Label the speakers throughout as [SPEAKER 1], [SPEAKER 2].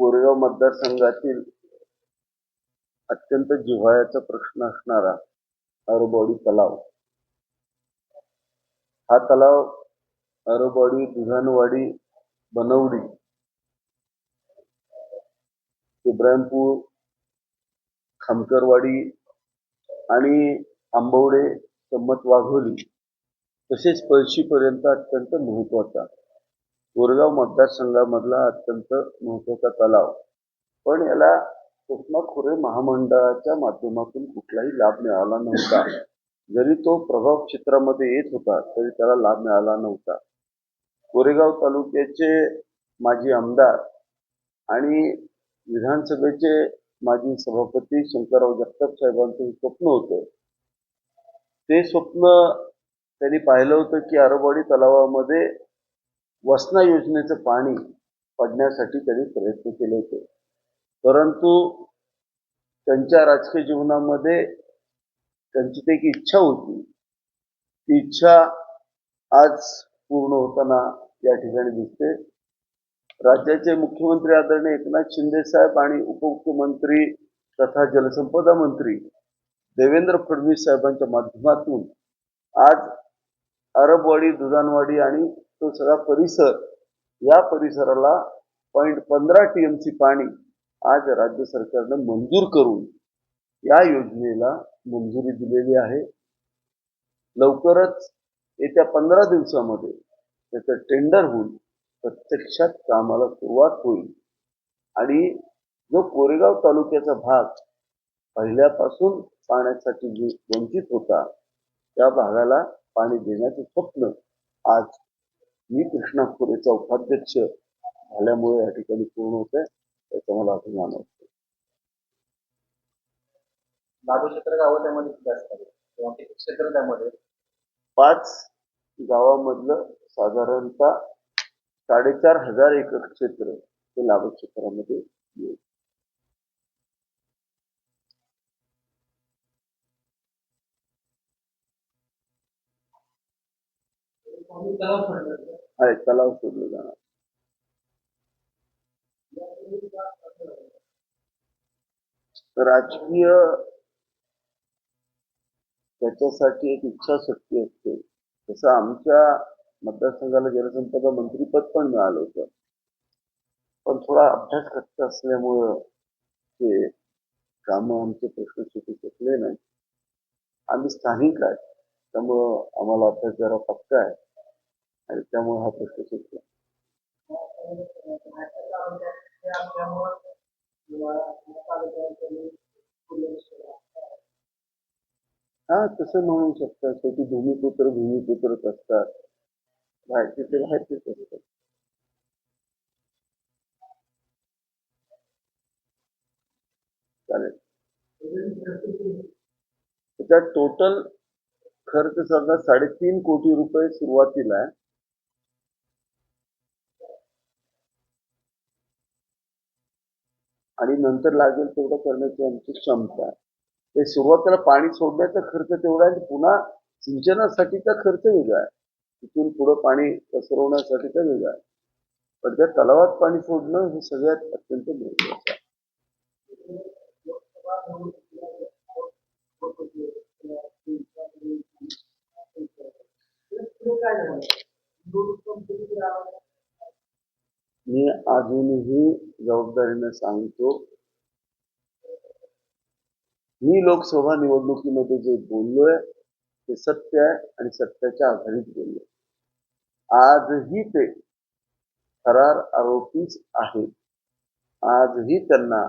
[SPEAKER 1] कोरेगाव मतदारसंघातील अत्यंत जिव्हाळ्याचा प्रश्न असणारा अरोबॉडी तलाव. हा तलाव अरोबॉडी दुधानवाडी बनवडी इब्राहिमपूर खामकरवाडी आणि आंबवडे संमत वाघोली तसेच पळशीपर्यंत अत्यंत महत्त्वाचा कोरगाव मतदारसंघामधला अत्यंत महत्त्वाचा तलाव. पण याला कोकणा खोरे महामंडळाच्या माध्यमातून कुठलाही लाभ मिळाला नव्हता. जरी तो प्रभाव क्षेत्रामध्ये येत होता तरी त्याला लाभ मिळाला नव्हता. कोरेगाव तालुक्याचे माजी आमदार आणि विधानसभेचे माजी सभापती शंकरराव जगताप साहेबांचं हे स्वप्न होतं. ते स्वप्न त्यांनी पाहिलं होतं की आरोबाडी तलावामध्ये वसना योजनेचं पाणी पडण्यासाठी त्यांनी प्रयत्न केले होते. परंतु त्यांच्या राजकीय जीवनामध्ये त्यांची ते एक इच्छा होती. ती इच्छा आज पूर्ण होताना या ठिकाणी दिसते. राज्याचे मुख्यमंत्री आदरणीय एकनाथ शिंदे साहेब आणि उपमुख्यमंत्री तथा जलसंपदा मंत्री देवेंद्र फडणवीस साहेबांच्या माध्यमातून आज अरबवाडी दुधानवाडी आणि तो सगळा परिसर या परिसराला पॉईंट पंधरा टी एम सी पाणी आज राज्य सरकारनं मंजूर करून या योजनेला मंजुरी दिलेली आहे. लवकरच येत्या पंधरा दिवसामध्ये त्याचं टेंडर होऊन प्रत्यक्षात कामाला सुरुवात होईल. आणि जो कोरेगाव तालुक्याचा भाग पहिल्यापासून पाण्यासाठी वंचित होता त्या भागाला पाणी देण्याचं स्वप्न आज मी कृष्णा खोरेचा उपाध्यक्ष झाल्यामुळे या ठिकाणी पूर्ण होत आहे त्याचा मला अभिमान वाटतो
[SPEAKER 2] लागू क्षेत्र गावं त्यामध्ये किती असतात? किंवा किती क्षेत्र त्यामध्ये?
[SPEAKER 1] पाच गावामधलं साधारणतः साडेचार हजार एकर क्षेत्र हे लाभक क्षेत्रामध्ये येईल. आहे तलाव सोडलं जाणार. राजकीय त्याच्यासाठी एक इच्छाशक्ती असते. जसं आमच्या मतदारसंघाला जलसंपदा मंत्रीपद पण मिळालं होतं. पण थोडा अभ्यास कच्चा असल्यामुळं ते कामं आमचे प्रश्न सुटू शकले नाही. आम्ही स्थानिक आहे. त्यामुळं आम्हाला अभ्यास जरा पक्का आहे. आणि त्यामुळे हा प्रश्न सुटला. हा, तसं म्हणू शकता. शेवटी भूमिपुत्र भूमिपुत्रच असतात. ते असतात. चालेल. टोटल खर्च समजा साडेतीन कोटी रुपये सुरुवातीला आहे. आणि नंतर लागेल तेवढं करण्याची आमची क्षमता आहे. ते सुरुवातीला पाणी सोडण्याचा खर्च तेवढा आहे पुन्हा सिंचनासाठीचा खर्च वेगळा आहे. तिथून पुढं पाणी पसरवण्यासाठीचा वेगळा आहे. पण त्या तलावात पाणी सोडणं हे सगळ्यात अत्यंत महत्वाचं आहे. मी अजूनही जबाबदारीने सांगतो. मी लोकसभा निवडणुकीमध्ये जे बोललोय ते सत्य आहे आणि सत्याच्या आधारित बोललोय. आजही ते फरार आरोपीच आहेत. आजही त्यांना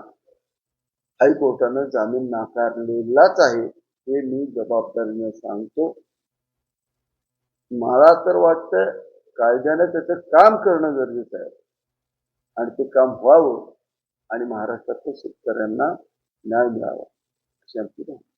[SPEAKER 1] हायकोर्टानं जामीन नाकारलेलाच आहे हे मी जबाबदारीने सांगतो. मला तर वाटतं कायद्याने त्याचं काम करणं गरजेचं आहे. आणि ते काम व्हावं आणि महाराष्ट्रातल्या शेतकऱ्यांना न्याय मिळावा अशी आमची भावना.